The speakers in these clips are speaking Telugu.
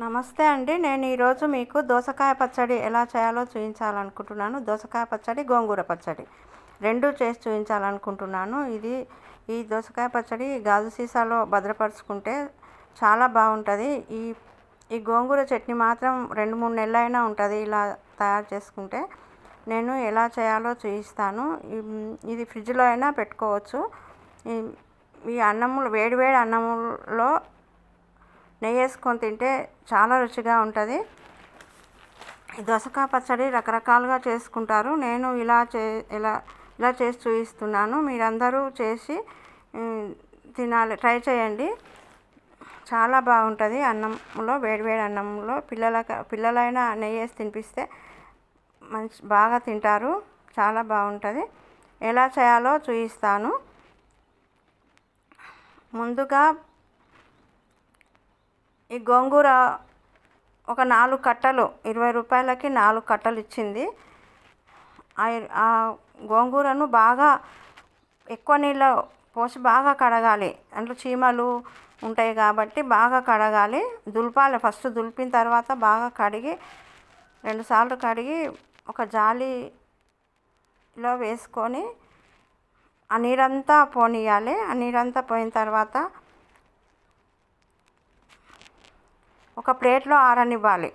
నమస్తే అండి. నేను ఈరోజు మీకు దోసకాయ పచ్చడి ఎలా చేయాలో చూపించాలనుకుంటున్నాను. దోసకాయ పచ్చడి గోంగూర పచ్చడి. రెండు చేసి చూపించాలనుకుంటున్నాను. ఇది ఈ దోసకాయ పచ్చడి గాజు సీసాలో భద్రపరుచుకుంటే చాలా బాగుంటుంది. ఈ ఈ గోంగూర చట్నీ మాత్రం రెండు మూడు నెలలు అయినా ఉంటుంది ఇలా తయారు చేసుకుంటే. నేను ఎలా చేయాలో చూపిస్తాను. ఇది ఫ్రిడ్జ్లో అయినా పెట్టుకోవచ్చు. ఈ- ఈ అన్నములు వేడి వేడి అన్నములో నెయ్యి వేసుకొని తింటే చాలా రుచిగా ఉంటుంది. దోసకాయ పచ్చడి రకరకాలుగా చేసుకుంటారు. నేను ఇలా చే ఇలా ఇలా చేసి చూపిస్తున్నాను. మీరందరూ చేసి తినాలి ట్రై చేయండి. చాలా బాగుంటుంది అన్నంలో వేడివేడి అన్నంలో. పిల్లలకి పిల్లలైనా నెయ్యి వేసి తినిపిస్తే మంచి బాగా తింటారు. చాలా బాగుంటుంది. ఎలా చేయాలో చూపిస్తాను. ముందుగా ఈ గోంగూర ఒక నాలుగు కట్టలు ఇరవై రూపాయలకి నాలుగు కట్టలు ఇచ్చింది. ఆ గోంగూరను బాగా ఎక్కువ నీళ్ళ పోసి బాగా కడగాలి. అందులో చీమలు ఉంటాయి కాబట్టి బాగా కడగాలి. దులపాలి. ఫస్ట్ దులిపిన తర్వాత బాగా కడిగి రెండుసార్లు కడిగి ఒక జాలీలో వేసుకొని ఆ నీరంతా పోనీయాలి. ఆ నీరంతా పోయిన తర్వాత ఒక ప్లేట్లో ఆరనివ్వాలి.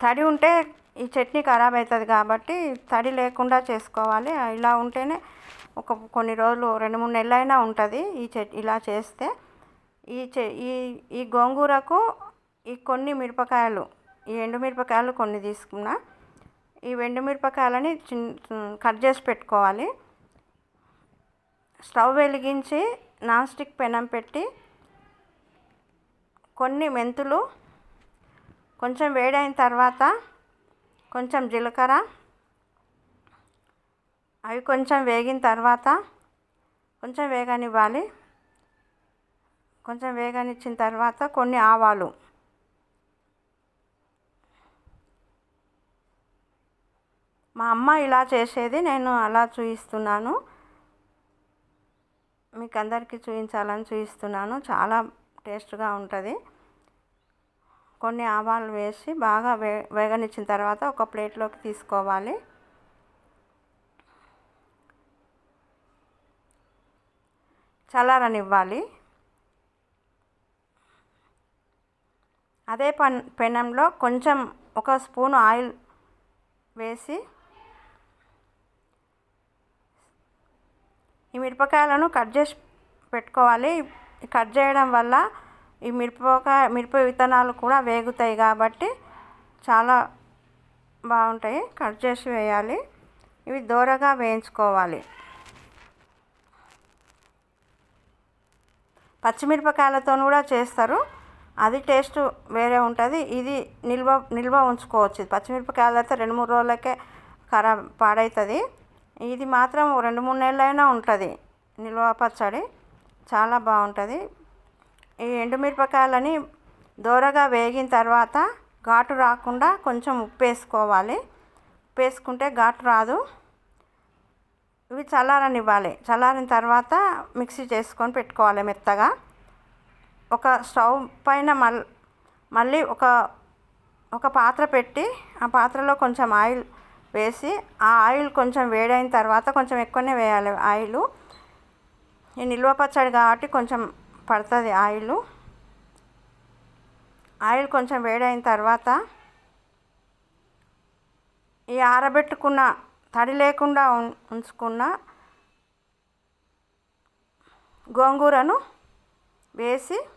తడి ఉంటే ఈ చట్నీ ఖరాబ్ అవుతుంది కాబట్టి తడి లేకుండా చేసుకోవాలి. ఇలా ఉంటేనే ఒక కొన్ని రోజులు రెండు మూడు నెలలు అయినా ఉంటుంది ఈ చట్ ఇలా చేస్తే. ఈ చె ఈ ఈ గోంగూరకు ఈ కొన్ని మిరపకాయలు ఈ ఎండుమిరపకాయలు కొన్ని తీసుకున్నా. ఈ ఎండుమిరపకాయలని చిన్న కట్ చేసి పెట్టుకోవాలి. స్టవ్ వెలిగించి నాన్ స్టిక్ పెనం పెట్టి కొన్ని మెంతులు కొంచెం వేడైన తర్వాత కొంచెం జీలకర్ర అవి కొంచెం వేగిన తర్వాత కొంచెం వేగనివ్వాలి. కొంచెం వేగనిచ్చిన తర్వాత కొన్ని ఆవాలు. మా అమ్మ ఇలా చేసేది నేను అలా చూపిస్తున్నాను మీకు అందరికీ చూపించాలని చూపిస్తున్నాను. చాలా టేస్ట్గా ఉంటుంది. కొన్ని ఆవాలు వేసి బాగా వే వేగనిచ్చిన తర్వాత ఒక ప్లేట్లోకి తీసుకోవాలి. చల్లారనివ్వాలి. అదే పన్ పెనంలో కొంచెం ఒక స్పూన్ ఆయిల్ వేసి ఈ మిరపకాయలను కట్ చేసి పెట్టుకోవాలి. కట్ చేయడం వల్ల ఈ మిరపకాయ మిరప విత్తనాలు కూడా వేగుతాయి కాబట్టి చాలా బాగుంటాయి. కట్ చేసి వేయాలి. ఇవి దూరగా వేయించుకోవాలి. పచ్చిమిరపకాయలతో కూడా చేస్తారు. అది టేస్ట్ వేరే ఉంటుంది. ఇది నిల్వ నిల్వ ఉంచుకోవచ్చు. పచ్చిమిరపకాయలు అయితే రెండు మూడు రోజులకే ఖరాబ్ పాడవుతుంది ఇది మాత్రం రెండు మూడు నెలలైనా ఉంటుంది. నిల్వ పచ్చడి చాలా బాగుంటుంది. ఈ ఎండుమిరపకాయలని దోరగా వేగిన తర్వాత ఘాటు రాకుండా కొంచెం ఉప్పు వేసుకోవాలి. ఉప్పు వేసుకుంటే ఘాటు రాదు. ఇవి చల్లారనివ్వాలి. చల్లారిన తర్వాత మిక్సీ చేసుకొని పెట్టుకోవాలి మెత్తగా. ఒక స్టవ్ పైన మల్ మళ్ళీ ఒక ఒక పాత్ర పెట్టి ఆ పాత్రలో కొంచెం ఆయిల్ వేసి ఆ ఆయిల్ కొంచెం వేడైన తర్వాత కొంచెం ఎక్కువనే వేయాలి ఆయిల్. ఈ నిల్వ పచ్చడి కాబట్టి కొంచెం పడుతుంది ఆయిల్. ఆయిల్ కొంచెం వేడైన తర్వాత ఈ ఆరబెట్టుకున్న తడి లేకుండా ఉం- ఉంచుకున్న గోంగూరను వేసి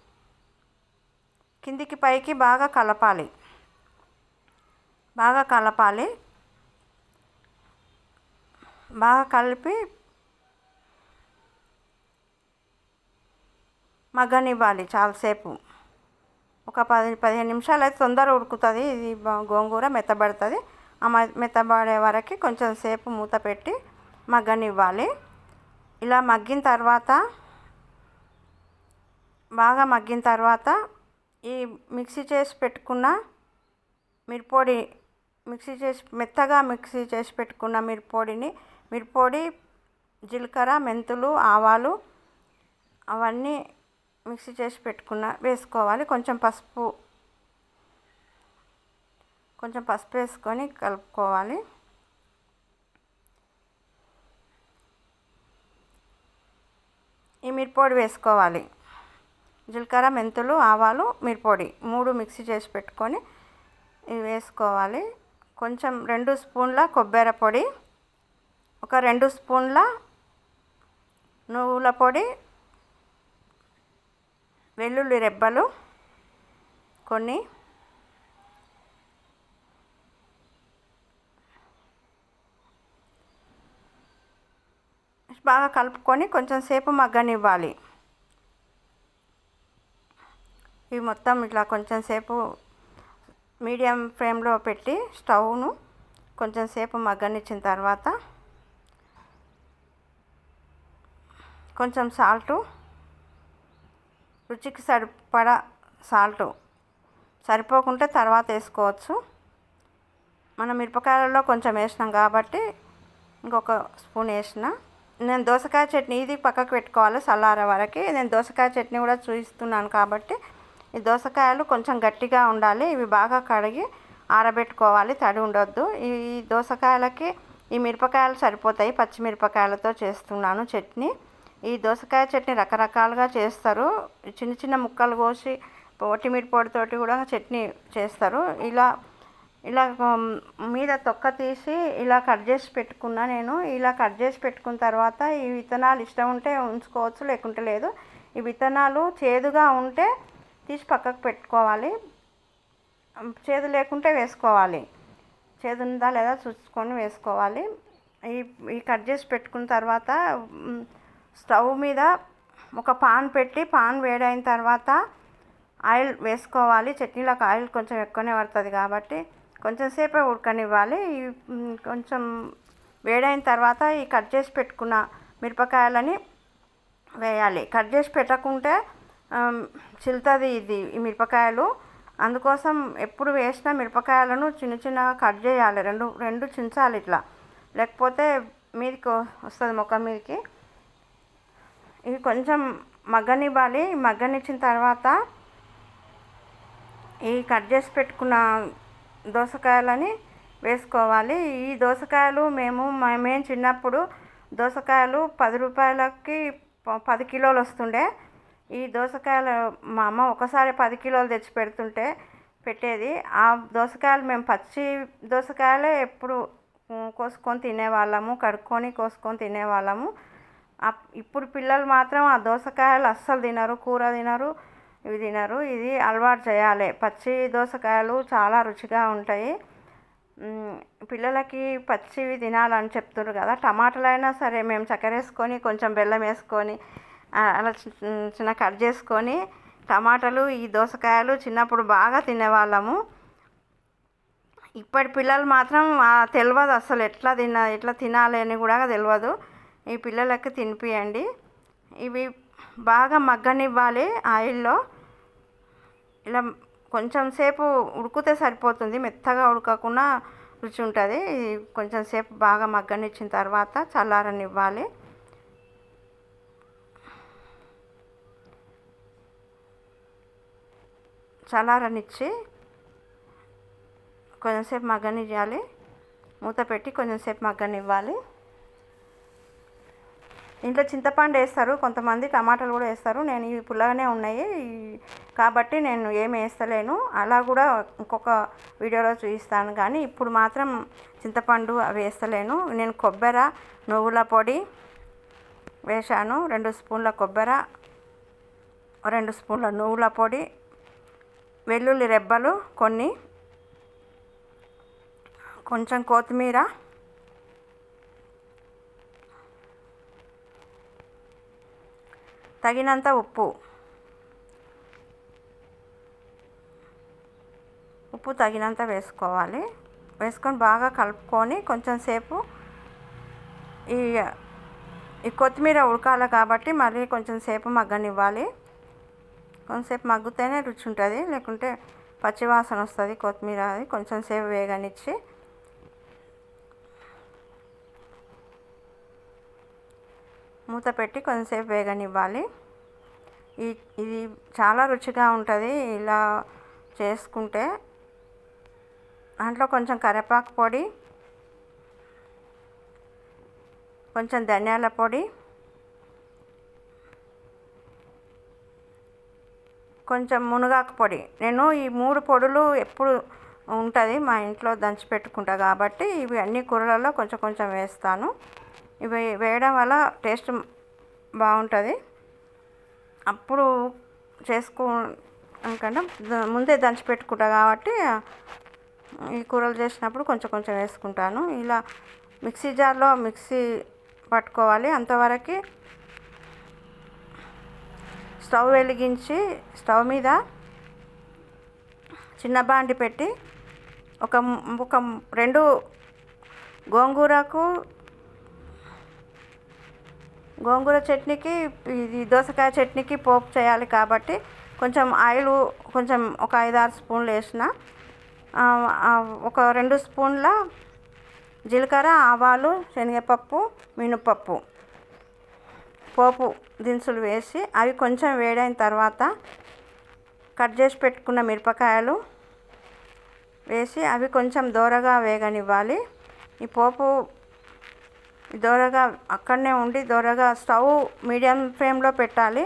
కిందికి పైకి బాగా కలపాలి. బాగా కలపాలి. బాగా కలిపి మగ్గనివ్వాలి చాలాసేపు. ఒక పది పదిహేను నిమిషాలు అయితే తొందర ఉడుకుతుంది. ఇది గోంగూర మెత్తబడుతుంది. ఆ మె- మెత్తబడే వరకు కొంచెం సేపు మూత పెట్టి మగ్గనివ్వాలి. ఇలా మగ్గిన తర్వాత బాగా మగ్గిన తర్వాత ఈ మిక్సీ చేసి పెట్టుకున్న మిరపొడి మిక్సీ చేసి మెత్తగా మిక్సీ చేసి పెట్టుకున్న మిరపొడిని మిరపొడి జీలకర్ర మెంతులు ఆవాలు అవన్నీ మిక్సీ చేసి పెట్టుకున్న వేసుకోవాలి. కొంచెం పసుపు కొంచెం పసుపు వేసుకొని కలుపుకోవాలి. ఈ మిరపొడి వేసుకోవాలి. జీలకర్ర మెంతులు ఆవాలు మిరపొడి మూడు మిక్సీ చేసి పెట్టుకొని ఇవి వేసుకోవాలి. కొంచెం రెండు స్పూన్ల కొబ్బరి పొడి ఒక రెండు స్పూన్ల నువ్వుల పొడి వెల్లుల్లి రెబ్బలు కొన్ని బాగా కలుపుకొని కొంచెం సేపు మగ్గనివ్వాలి. ఇవి మొత్తం ఇట్లా కొంచెం సేపు మీడియం ఫ్లేమ్లో పెట్టి స్టవ్ను కొంచెం సేపు మగ్గనిచ్చిన తర్వాత కొంచెం సాల్టు. రుచికి సరిపడా సాల్టు. సరిపోకుంటే తర్వాత వేసుకోవచ్చు. మనం మిరపకాయలలో కొంచెం వేసినాం కాబట్టి ఇంకొక స్పూన్ వేసిన. నేను దోసకాయ చట్నీ ఇది పక్కకు పెట్టుకోవాలి చల్లారే వరకు. నేను దోసకాయ చట్నీ కూడా చూపిస్తున్నాను కాబట్టి ఈ దోసకాయలు కొంచెం గట్టిగా ఉండాలి. ఇవి బాగా కడిగి ఆరబెట్టుకోవాలి. తడి ఉండొద్దు. ఈ దోసకాయలకి ఈ మిరపకాయలు సరిపోతాయి. పచ్చిమిరపకాయలతో చేస్తున్నాను చట్నీ. ఈ దోసకాయ చట్నీ రకరకాలుగా చేస్తారు. చిన్న చిన్న ముక్కలు కోసి ఒట్టిమిరి పొడితోటి కూడా చట్నీ చేస్తారు. ఇలా ఇలా మీద తొక్క తీసి ఇలా కట్ చేసి పెట్టుకున్నా నేను. ఇలా కట్ చేసి పెట్టుకున్న తర్వాత ఈ విత్తనాలు ఇష్టం ఉంటే ఉంచుకోవచ్చు లేకుంటే లేదు. ఈ విత్తనాలు చేదుగా ఉంటే తీసి పక్కకు పెట్టుకోవాలి. చేదు లేకుంటే వేసుకోవాలి. చేదు ఉందా లేదా చూసుకొని వేసుకోవాలి. ఈ ఈ కట్ చేసి పెట్టుకున్న తర్వాత స్టవ్ మీద ఒక పాన్ పెట్టి పాన్ వేడైన తర్వాత ఆయిల్ వేసుకోవాలి. చట్నీలకు ఆయిల్ కొంచెం ఎక్కువనే పడుతుంది కాబట్టి కొంచెం సేపే ఉడకనివ్వాలి. కొంచెం వేడైన తర్వాత ఈ కట్ చేసి పెట్టుకున్న మిరపకాయలని వేయాలి. కట్ చేసి పెట్టకుంటే చిల్తుంది ఇది ఈ మిరపకాయలు. అందుకోసం ఎప్పుడు వేసిన మిరపకాయలను చిన్న చిన్నగా కట్ చేయాలి. రెండు రెండు చించాలి ఇట్లా. లేకపోతే మీదకి వస్తుంది ముఖం మీదకి. ఇవి కొంచెం మగ్గనివ్వాలి. మగ్గనిచ్చిన తర్వాత ఈ కట్ చేసి పెట్టుకున్న దోసకాయలని వేసుకోవాలి. ఈ దోసకాయలు మేము మేము చిన్నప్పుడు దోసకాయలు పది రూపాయలకి పది కిలోలు వస్తుండే. ఈ దోసకాయలు మా అమ్మ ఒకసారి పది కిలోలు తెచ్చి పెడుతుంటే పెట్టేది. ఆ దోసకాయలు మేము పచ్చి దోసకాయలే ఎప్పుడు కోసుకొని తినేవాళ్ళము కడుక్కొని కోసుకొని తినేవాళ్ళము. ఇప్పుడు పిల్లలు మాత్రం ఆ దోసకాయలు అస్సలు తినరు కూర తినరు ఇవి తినరు. ఇది అలవాటు చేయాలి. పచ్చి దోసకాయలు చాలా రుచిగా ఉంటాయి. పిల్లలకి పచ్చివి తినాలని చెప్తున్నారు కదా. టమాటాలు అయినా సరే మేము చక్కెర వేసుకొని కొంచెం బెల్లం వేసుకొని అలా చిన్న కట్ చేసుకొని టమాటాలు ఈ దోసకాయలు చిన్నప్పుడు బాగా తినేవాళ్ళము. ఇప్పటి పిల్లలు మాత్రం తెలియదు అసలు ఎట్లా తిన ఎట్లా తినాలి అని కూడా తెలియదు ఈ పిల్లలకి తినిపియండి. ఇవి బాగా మగ్గనివ్వాలి ఆయిల్లో. ఇలా కొంచెం సేపు ఉడికితే సరిపోతుంది. మెత్తగా ఉడకకుండా రుచి ఉంటుంది. కొంచెం సేపు బాగా మగ్గనిచ్చిన తర్వాత చల్లారనివ్వాలి. చల్లారనిచ్చి కొంచెంసేపు మగ్గనివ్వాలి మూత పెట్టి కొంచెంసేపు మగ్గనివ్వాలి. ఇంట్లో చింతపండు వేస్తారు కొంతమంది టమాటాలు కూడా వేస్తారు. నేను ఇవి పుల్లగానే ఉన్నాయి. కాబట్టి నేను ఏమి వేస్తలేను. అలా కూడా ఇంకొక వీడియోలో చూపిస్తాను. కానీ ఇప్పుడు మాత్రం చింతపండు అవి వేస్తలేను. నేను కొబ్బరి నువ్వుల పొడి వేశాను. రెండు స్పూన్ల కొబ్బరి రెండు స్పూన్ల నువ్వుల పొడి వెల్లుల్లి రెబ్బలు కొన్ని కొంచెం కొత్తిమీర తగినంత ఉప్పు. ఉప్పు తగినంత వేసుకోవాలి. వేసుకొని బాగా కలుపుకొని కొంచెం సేపు ఈ ఈ కొత్తిమీర ఉడకాలి కాబట్టి మళ్ళీ కొంచెం సేపు మగ్గనివ్వాలి. కొంచెంసేపు మగ్గితేనే రుచి ఉంటుంది. లేకుంటే పచ్చివాసన వస్తుంది కొత్తిమీర అది. కొంచెం సేపు వేగనిచ్చి మూత పెట్టి కొంతసేపు వేగనివ్వాలి. ఈ ఇది చాలా రుచిగా ఉంటుంది ఇలా చేసుకుంటే. దాంట్లో కొంచెం కరివేపాకు పొడి కొంచెం ధనియాల పొడి కొంచెం మునగాకు పొడి. నేను ఈ మూడు పొడులు ఎప్పుడు ఉంటుంది మా ఇంట్లో దంచి పెట్టుకుంటా కాబట్టి ఇవి అన్ని కూరలలో కొంచెం కొంచెం వేస్తాను. ఇవి వేయడం వల్ల టేస్ట్ బాగుంటుంది. అప్పుడు చేసుకో ఎందుకంటే ముందే దంచి పెట్టుకుంటా కాబట్టి ఈ కూరలు చేసినప్పుడు కొంచెం కొంచెం వేసుకుంటాను. ఇలా మిక్సీ జార్లో మిక్సీ పట్టుకోవాలి. అంతవరకు స్టవ్ వెలిగించి స్టవ్ మీద చిన్న బాండి పెట్టి ఒక ఒక రెండు గోంగూరకు గోంగూర చట్నీకి ఇది దోసకాయ చట్నీకి పోపు చేయాలి కాబట్టి కొంచెం ఆయిల్ కొంచెం ఒక ఐదు ఆరు స్పూన్లు వేసిన ఒక రెండు స్పూన్ల జీలకర్ర ఆవాలు శనగపప్పు మినపప్పు పోపు దినుసులు వేసి అవి కొంచెం వేడైన తర్వాత కట్ చేసి పెట్టుకున్న మిరపకాయలు వేసి అవి కొంచెం దూరగా వేగనివ్వాలి. ఈ పోపు దూరగా అక్కడనే ఉండి దూరగా స్టవ్ మీడియం ఫ్లేమ్లో పెట్టాలి.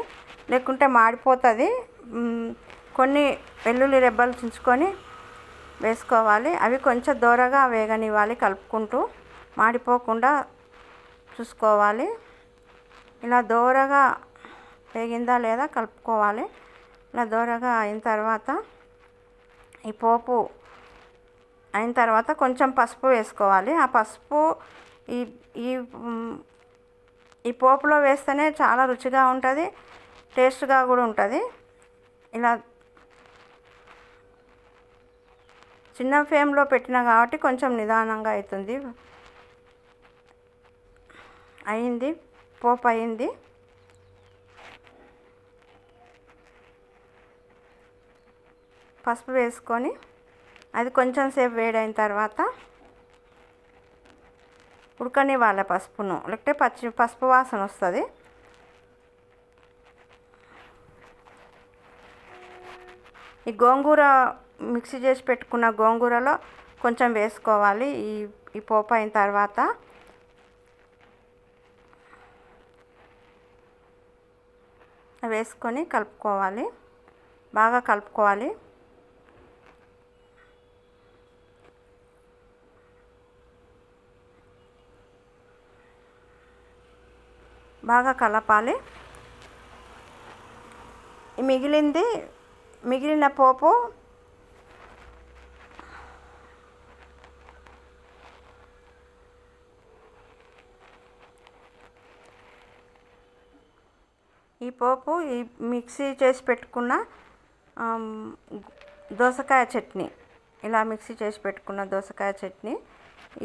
లేకుంటే మాడిపోతుంది. కొన్ని వెల్లుల్లి రెబ్బలు చించుకొని వేసుకోవాలి. అవి కొంచెం దూరగా వేగనివ్వాలి కలుపుకుంటూ. మాడిపోకుండా చూసుకోవాలి. ఇలా దూరగా వేగిందా లేదా కలుపుకోవాలి. ఇలా దూరగా అయిన తర్వాత ఈ పోపు అయిన తర్వాత కొంచెం పసుపు వేసుకోవాలి. ఆ పసుపు ఈ ఈ ఈ పోపులో వేస్తేనే చాలా రుచిగా ఉంటుంది టేస్ట్గా కూడా ఉంటుంది. ఇలా చిన్న ఫ్లేమ్లో పెట్టిన కాబట్టి కొంచెం నిదానంగా అవుతుంది అయింది పోపు అయింది. పసుపు వేసుకొని అది కొంచెం సేపు వేడైన తర్వాత ఉడకనివ్వాలి పసుపును లేకపోతే పచ్చి పసుపు వాసన వస్తుంది. ఈ గోంగూర మిక్సీ చేసి పెట్టుకున్న గోంగూరలో కొంచెం వేసుకోవాలి. ఈ ఈ పోపు అయిన తర్వాత వేసుకొని కలుపుకోవాలి. బాగా కలుపుకోవాలి. బాగా కలపాలి. మిగిలింది మిగిలిన పోపు ఈ పోపు ఈ మిక్సీ చేసి పెట్టుకున్న దోసకాయ చట్నీ. ఇలా మిక్సీ చేసి పెట్టుకున్న దోసకాయ చట్నీ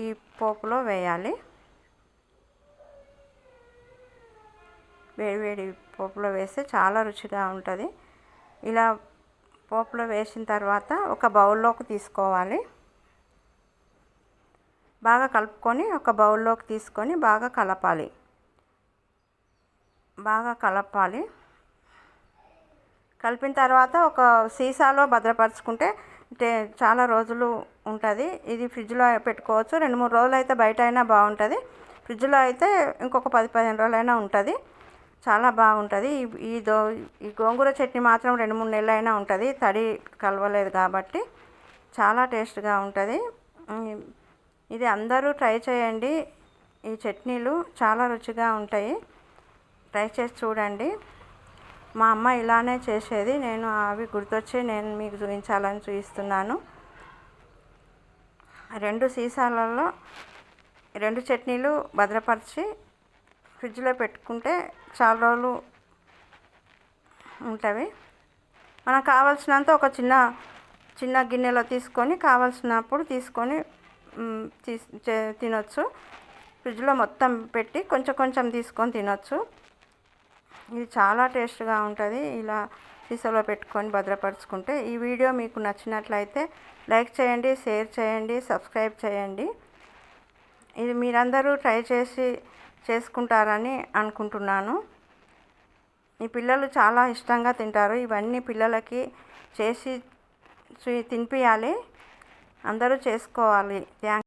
ఈ పోపులో వేయాలి. వేడివేడి పోపులో వేస్తే చాలా రుచిగా ఉంటుంది. ఇలా పోపులో వేసిన తర్వాత ఒక బౌల్లోకి తీసుకోవాలి. బాగా కలుపుకొని ఒక బౌల్లోకి తీసుకొని బాగా కలపాలి. బాగా కలపాలి. కలిపిన తర్వాత ఒక సీసాలో భద్రపరచుకుంటే అంటే చాలా రోజులు ఉంటుంది. ఇది ఫ్రిడ్జ్లో పెట్టుకోవచ్చు. రెండు మూడు రోజులు అయితే బయట అయినా బాగుంటుంది. ఫ్రిడ్జ్లో అయితే ఇంకొక పది పదిహేను రోజులైనా ఉంటుంది. చాలా బాగుంటుంది. ఈ దో ఈ గోంగూర చట్నీ మాత్రం రెండు మూడు నెలలు అయినా ఉంటుంది. తడి కలవలేదు కాబట్టి చాలా టేస్ట్గా ఉంటుంది. ఇది అందరూ ట్రై చేయండి. ఈ చట్నీలు చాలా రుచిగా ఉంటాయి. ట్రై చేసి చూడండి. మా అమ్మ ఇలానే చేసేది. నేను అవి గుర్తొచ్చి నేను మీకు చూపించాలని చూపిస్తున్నాను. రెండు సీసాలలో రెండు చట్నీలు భద్రపరిచి ఫ్రిడ్జ్లో పెట్టుకుంటే చాలా రోజులు ఉంటుంది మనకు కావాల్సినంత ఒక చిన్న చిన్న గిన్నెలో తీసుకొని కావాల్సినప్పుడు తీసుకొని తినొచ్చు. ఫ్రిడ్జ్లో మొత్తం పెట్టి కొంచెం కొంచెం తీసుకొని తినొచ్చు. ఇది చాలా టేస్ట్గా ఉంటుంది. ఇలా సీసాలో పెట్టుకొని భద్రపరుచుకుంటే ఈ వీడియో మీకు నచ్చినట్లయితే లైక్ చేయండి షేర్ చేయండి సబ్స్క్రైబ్ చేయండి. ఇది మీరందరూ ట్రై చేసి చేసుకుంటారని అనుకుంటున్నాను. ఈ పిల్లలు చాలా ఇష్టంగా తింటారు. ఇవన్నీ పిల్లలకి చేసి తినిపించాలి అందరూ చేసుకోవాలి. థ్యాంక్